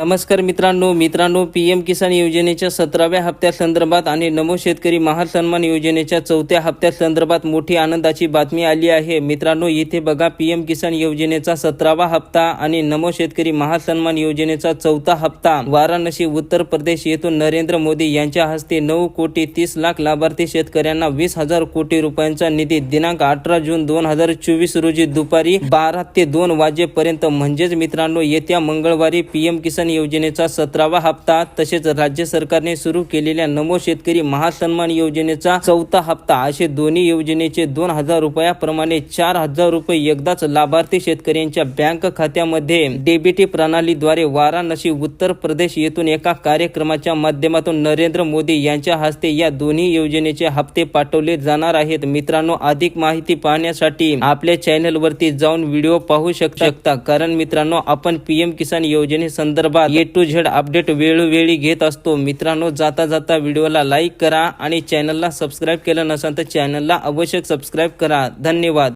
नमस्कार मित्रांनो मित्रांनो पी एम किसान योजनेच्या सतराव्या हप्त्यासंदर्भात आणि नमो शेतकरी महासन्मान योजनेच्या चौथ्या हप्त्या संदर्भात मोठी आनंदाची बातमी आली आहे. मित्रांनो इथे बघा पी एम किसान योजनेचा सतरावा हप्ता आणि नमो शेतकरी महासन्मान योजनेचा चौथा हप्ता. वाराणसी उत्तर प्रदेश येथून नरेंद्र मोदी यांच्या हस्ते नऊ कोटी तीस लाख लाभार्थी शेतकऱ्यांना वीस हजार कोटी रुपयांचा निधी दिनांक अठरा जून दोन हजार चोवीस रोजी दुपारी बारा ते दोन वाजेपर्यंत. म्हणजेच मित्रांनो येत्या मंगळवारी पी एम किसान योजनेचा सतरावा हप्ता तसेच राज्य सरकारने सुरू केलेल्या नमो शेतकरी महासन्मान योजनेचा चौथा हप्ता असे दोन्ही योजनेचे दोन हजार रुपयाप्रमाणे चार हजार रुपये एकदाच लाभार्थी शेतकऱ्यांच्या बँक खात्यामध्ये डेबिटी प्रणालीद्वारे वाराणसी उत्तर प्रदेश येथून एका कार्यक्रमाच्या माध्यमातून नरेंद्र मोदी यांच्या हस्ते या दोन्ही योजनेचे हप्ते पाठवले जाणार आहेत. मित्रांनो अधिक माहिती पाहण्यासाठी आपल्या चॅनल वरती जाऊन व्हिडिओ पाहू शक- शकता. कारण मित्रांनो आपण पीएम किसान योजने संदर्भात ए टू झेड अपडेट वेळोवेळी घेत असतो. मित्रांनो जाता जाता व्हिडिओला लाईक करा आणि चॅनलला सबस्क्राईब केलं नसेल तर चॅनलला अवश्य सबस्क्राईब करा. धन्यवाद.